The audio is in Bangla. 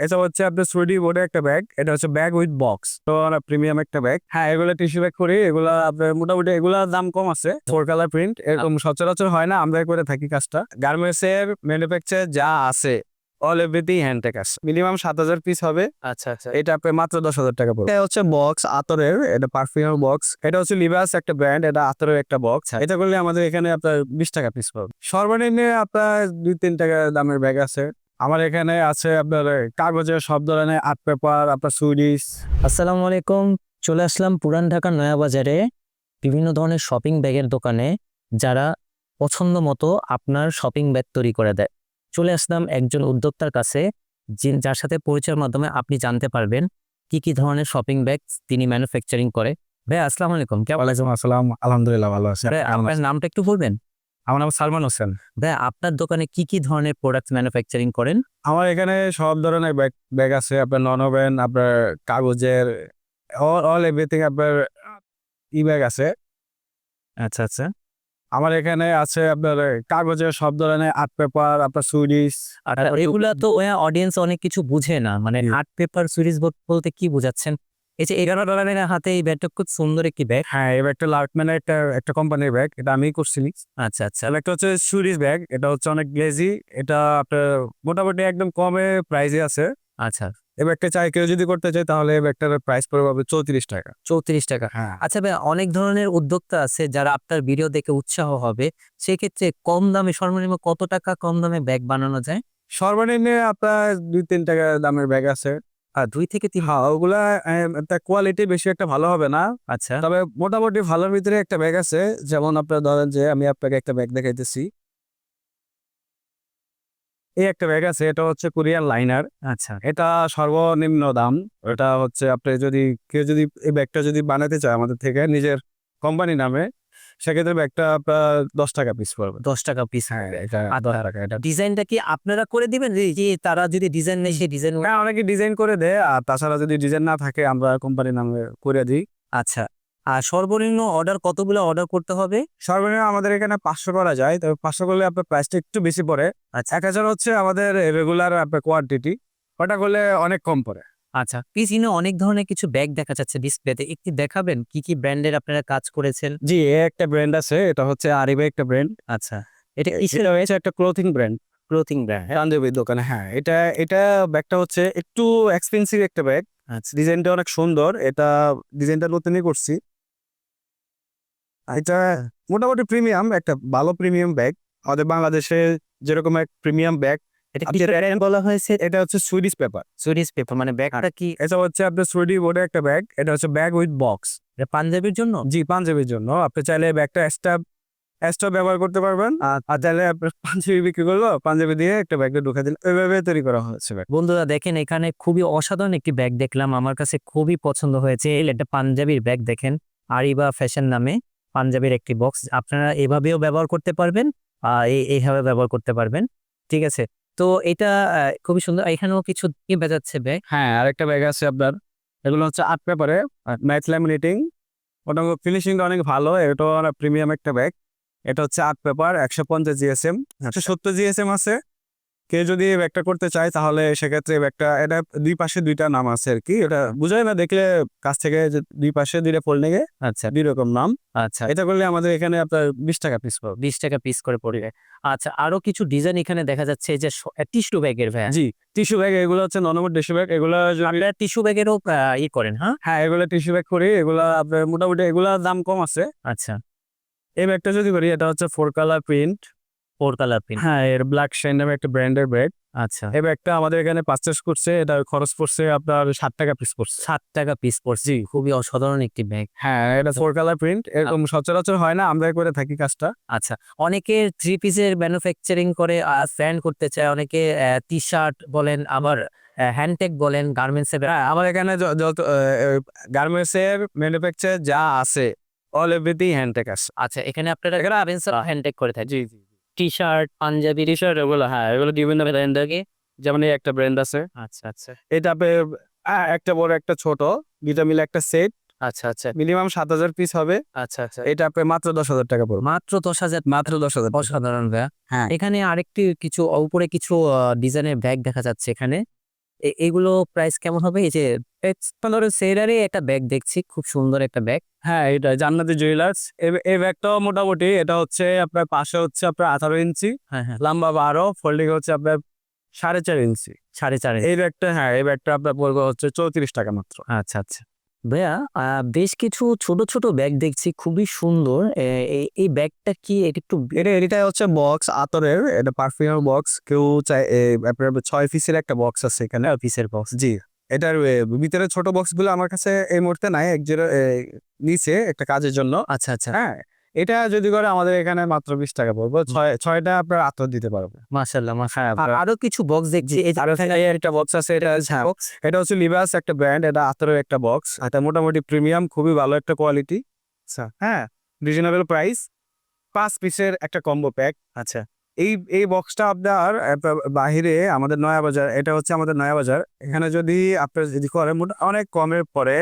এটা হচ্ছে আপনার সুইডি বোর্ডে একটা ব্যাগ এটা হচ্ছে ব্যাগ উইথ বক্স তো প্রিমিয়াম একটা ব্যাগ হ্যাঁ এগুলো টিস্যু ব্যাগ করি এগুলো আপনার মোটামুটি এগুলোর দাম কম আছে ফোর কালার প্রিন্ট এরকম সচরাচর হয় না আমরা করে থাকি কাজটা। গার্মেন্টস এর ম্যানুফ্যাকচার যা আছে অল এভরিথিং হ্যান্ডটেক আছে। মিনিমাম সাত হাজার পিস হবে। আচ্ছা আচ্ছা। এটা আপনার মাত্র দশ হাজার টাকা পড়বে। এটা হচ্ছে বক্স আতরের এটা পারফিউমের বক্স এটা হচ্ছে লিভাস একটা ব্র্যান্ড এটা আতরের একটা বক্স এটা করলে আমাদের এখানে আপনার বিশ টাকা পিস পাবে সর্বনিম্ন আপনার দুই তিন টাকা দামের ব্যাগ আছে। আমার এখানে আছে আপনার কাগজের সব ধরনের আর্ট পেপার আপনার সুইডিশ আসসালামু আলাইকুম। চলে আসলাম পুরান ঢাকার নয়া বাজারে বিভিন্ন ধরনের শপিং ব্যাগের দোকানে যারা পছন্দ মতো আপনার শপিং ব্যাগ তৈরি করে দেয়। চলে আসলাম একজন উদ্যোক্তার কাছে যার সাথে পরিচয়ের মাধ্যমে আপনি জানতে পারবেন কি কি ধরনের শপিং ব্যাগ তিনি ম্যানুফ্যাকচারিং করে। ভাই আসসালামু আলাইকুম। কেমন ওয়ালাইকুম আসসালাম। আলহামদুলিল্লাহ ভালো আছে। আপনার নামটা একটু বলবেন? আমার নাম সালমান হোসেন। ভাই আপনার দোকানে কি কি ধরনের প্রোডাক্ট ম্যানুফ্যাকচারিং করেন? আমার এখানে সব ধরনের ব্যাগ ব্যাগ আছে। আপনার নন ওভেন আপনার কাগজের অল এভরিথিং আপনার ই ব্যাগ আছে। আচ্ছা আচ্ছা। আমার এখানে আছে আপনার কাগজের সব ধরনের আর্ট পেপার আপনার সুইডিশ আর এগুলা তো অডিয়েন্স অনেক কিছু বুঝে না। মানে আর্ট পেপার সিরিজ বলতে কি বোঝাচ্ছেন? এই যে এগারো ডলারের হাতে এই ব্যাগটা খুব সুন্দর একটি ব্যাগ। হ্যাঁ এই ব্যাগটা লার্টম্যানের একটা একটা কোম্পানির ব্যাগ এটা আমি করছিলি। আচ্ছা আচ্ছা। একটা হচ্ছে সুইডিশ ব্যাগ এটা হচ্ছে অনেক গ্লেজি এটা আপনার মোটামুটি একদম কমে প্রাইসে আছে। আচ্ছা। এই ব্যাগটা চাই কেউ যদি করতে চায় তাহলে এই ব্যাগটার প্রাইস পড়বে হবে চৌত্রিশ টাকা। চৌত্রিশ টাকা। হ্যাঁ। আচ্ছা ভাই অনেক ধরনের উদ্যোক্তা আছে যারা আপনার ভিডিও দেখে উৎসাহ হবে। সেক্ষেত্রে কম দামে সর্বনিম্ন কত টাকা কম দামে ব্যাগ বানানো যায়? সর্বনিম্ন আপনার দুই তিন টাকা দামের ব্যাগ আছে। আর দুই থেকে তিন হ্যাঁ ওগুলা কোয়ালিটি বেশি একটা ভালো হবে না। আচ্ছা। তবে মোটামুটি ভালোর ভিতরে একটা ব্যাগ আছে। যেমন আপনার ধরেন যে আমি আপনাকে একটা ব্যাগ দেখাইতেছি। এই একটা ব্যাগ আছে এটা হচ্ছে কোরিয়ান লাইনার আচ্ছা। এটা সর্বনিম্ন দাম। এটা হচ্ছে আপনি যদি কেউ যদি এই ব্যাগটা যদি বানাতে চায় আমাদের থেকে নিজের কোম্পানি নামে সেক্ষেত্রে ব্যাগটা আপনার দশ টাকা পিস পড়বে। দশ টাকা পিস হ্যাঁ। এটা আচ্ছা। দশ টাকা এটা ডিজাইনটা কি আপনারা করে দিবেন? যে যে তারা যদি ডিজাইন নেই সেই ডিজাইন হ্যাঁ অনেকে ডিজাইন করে দেয়। আর তাছাড়া যদি ডিজাইন না থাকে আমরা কোম্পানি নামে করে দিই। আচ্ছা আর সর্বনিম্ন অর্ডার কতগুলো অর্ডার করতে হবে? সর্বনিম্ন আমাদের এখানে পাঁচশো করা যায়। তবে পাঁচশো করলে আপনার প্রাইসটা একটু বেশি পড়ে। আচ্ছা। এক হাজার হচ্ছে আমাদের রেগুলার আপনার কোয়ান্টিটি ওটা করলে অনেক কম পড়ে। আচ্ছা পিসিনে অনেক ধরনের কিছু ব্যাগ দেখা যাচ্ছে। ডিসপ্লেতে একটি দেখাবেন কি কি ব্র্যান্ডের আপনারা কাজ করেছেন? জি এ একটা ব্র্যান্ড আছে এটা হচ্ছে আরিবে একটা ব্র্যান্ড আচ্ছা এটা এটা হচ্ছে একটা ক্লোথিং ব্র্যান্ড ক্লোথিং ব্র্যান্ড পাঞ্জাবির দোকানে হ্যাঁ এটা এটা ব্যাগটা হচ্ছে একটু এক্সপেন্সিভ একটা ব্যাগ আচ্ছা। ডিজাইনটা অনেক সুন্দর এটা ডিজাইনটা নতুনই করছি। এটা মোটামুটি প্রিমিয়াম একটা ভালো প্রিমিয়াম ব্যাগ আমাদের বাংলাদেশে যেরকম এক প্রিমিয়াম ব্যাগ এটা বলা হয়েছে? এটা হচ্ছে সুইডিশ পেপার সুইডিশ পেপার মানে ব্যাগটা কি? এটা হচ্ছে আপনার সুইডি বোর্ডে একটা ব্যাগ। এটা হচ্ছে ব্যাগ উইথ বক্স। এটা পাঞ্জাবির জন্য? জি পাঞ্জাবির জন্য। আপনি চাইলে ব্যাগটা ব্যবহার করতে পারবেন। আর আর আপনার পাঞ্জাবি বিক্রি করল পাঞ্জাবি দিয়ে একটা ঢুকে দিলে ওইভাবে তৈরি করা হয়েছে বন্ধুরা দেখেন এখানে খুবই অসাধারণ একটি ব্যাগ দেখলাম। আমার কাছে খুবই পছন্দ হয়েছে এই একটা পাঞ্জাবির ব্যাগ দেখেন। আরিবা ফ্যাশন নামে পাঞ্জাবির একটি বক্স। আপনারা এভাবেও ব্যবহার করতে পারবেন। আর এইভাবে ব্যবহার করতে পারবেন। ঠিক আছে? তো এটা খুবই সুন্দর। এখানেও কিছু কি বেজাচ্ছে ব্যাগ। হ্যাঁ আরেকটা ব্যাগ আছে আপনার। এগুলো হচ্ছে আর্ট পেপারে ম্যাথ ল্যামিনেটিং। ওটা ফিনিশিংটা অনেক ভালো। এটা প্রিমিয়াম একটা ব্যাগ। এটা হচ্ছে আর্ট পেপার, একশো পঞ্চাশ জিএসএম একশো সত্তর জিএসএম আছে। কেউ যদি ব্যাগটা করতে চায় তাহলে সেক্ষেত্রে ব্যাগটা এটা দুই পাশে দুইটা নাম আছে আর কি। এটা বুঝায় না দেখলে কাছ থেকে দুই পাশে দুইটা ফোল্ডিংয়ে আচ্ছা। দুই রকম নাম। আচ্ছা। এটা করলে আমাদের এখানে আপনার বিশ টাকা পিস পাবে বিশ টাকা পিস করে পড়বে। আচ্ছা আরও কিছু ডিজাইন এখানে দেখা যাচ্ছে যে টিস্যু ব্যাগের ভ্যা জি টিস্যু ব্যাগ এগুলো হচ্ছে নর্মাল টিস্যু ব্যাগ এগুলো আপনারা টিস্যু ব্যাগেরও ই করেন হ্যাঁ? হ্যাঁ এগুলো টিস্যু ব্যাগ করি এগুলো আপনার মোটামুটি এগুলোর দাম কম আছে। আচ্ছা। এই ব্যাগটা যদি করি এটা হচ্ছে four colour print four colour pin হ্যাঁ এর ব্ল্যাক শাইন নামে একটা ব্র্যান্ডের ব্যাগ আচ্ছা। এই ব্যাগটা আমাদের এখানে পারচেস করছে এটা খরচ পড়ছে আপনার ষাট টাকা পিস পড়ছে। ষাট টাকা পিস পড়ছে? খুবই অসাধারণ একটি ব্যাগ হ্যাঁ এটা ফোর কালার প্রিন্ট এরকম সচরাচর হয় না আমরা করে থাকি কাজটা। আচ্ছা অনেকে থ্রি পিসের ম্যানুফ্যাকচারিং করে করতে চায় অনেকে টি শার্ট বলেন আবার হ্যান্ডটেক বলেন হ্যাঁ আমার এখানে য- যত গার্মেন্টস এর ম্যানুফ্যাকচার যা আছে অল এভরিথিং হ্যান্ডটেক আছে। আচ্ছা এখানে আপনারা গার্মেন্টস হ্যান্ডটেক করে থাকেন। জি জি। T shirt Punjabi T shirt এগুলো হ্যাঁ এগুলো বিভিন্ন ব্র্যান্ড যেমন এই একটা ব্র্যান্ড আছে। আচ্ছা আচ্ছা। এটা একটা বড় একটা ছোট দুইটা মিলে একটা সেট আচ্ছা আচ্ছা। মিনিমাম সাত হাজার পিস হবে। আচ্ছা আচ্ছা। এটা আপনার মাত্র দশ হাজার টাকা পড়বে। মাত্র দশ হাজার মাত্র দশ হাজার অসাধারণ হ্যাঁ। এখানে আরেকটি কিছু উপরে কিছু ডিজাইনের ব্যাগ দেখা যাচ্ছে এখানে। এগুলো প্রাইস কেমন হবে? এই যে ধরো সেরারে একটা ব্যাগ দেখছি খুব সুন্দর একটা ব্যাগ হ্যাঁ এটা জান্নাতি জুয়েলার্স এই ব্যাগটাও মোটামুটি এটা হচ্ছে আপনার পাশে হচ্ছে আপনার আঠারো ইঞ্চি হ্যাঁ হ্যাঁ। লম্বা বারো ফোল্ডিং হচ্ছে আপনার সাড়ে চার ইঞ্চি। সাড়ে চার এই ব্যাগটা হ্যাঁ এই ব্যাগটা আপনার পড়বে হচ্ছে চৌত্রিশ টাকা মাত্র। আচ্ছা আচ্ছা। ভাইয়া বেশ কিছু ছোট ছোট ব্যাগ দেখছি খুবই সুন্দর। এই- ব্যাগটা কি? এটা একটু এটা এটা হচ্ছে বক্স আতরের এটা পারফিউমের বক্স কেউ চাই আপনার ছয় পিসের একটা বক্স আছে এখানে। পিসের বক্স জি এটার ভিতরে ছোট বক্সগুলো আমার কাছে এই মুহূর্তে নাই এক নিচে একটা কাজের জন্য। আচ্ছা আচ্ছা। হ্যাঁ এটা যদি করে আমাদের এখানে মাত্র বিশ টাকা পড়ব। ছয় ছয়টা আপনার আতর দিতে পারব। মাশাল্লাহ হ্যাঁ, আরও কিছু বক্স দেখছি। একটা বক্স আছে এটা হ্যাঁ। এটা হচ্ছে লিবাস একটা ব্র্যান্ড এটা আতরের একটা বক্স এটা মোটামুটি প্রিমিয়াম খুবই ভালো একটা কোয়ালিটি আচ্ছা। হ্যাঁ রিজনেবল প্রাইস পাঁচ পিসের একটা কম্বো প্যাক আচ্ছা। এই এই বক্সটা আপনার বাহিরে আমাদের নয়া বাজার এটা হচ্ছে আমাদের নয়া বাজার। এখানে যদি আপনার যদি করেন অনেক কমের পরে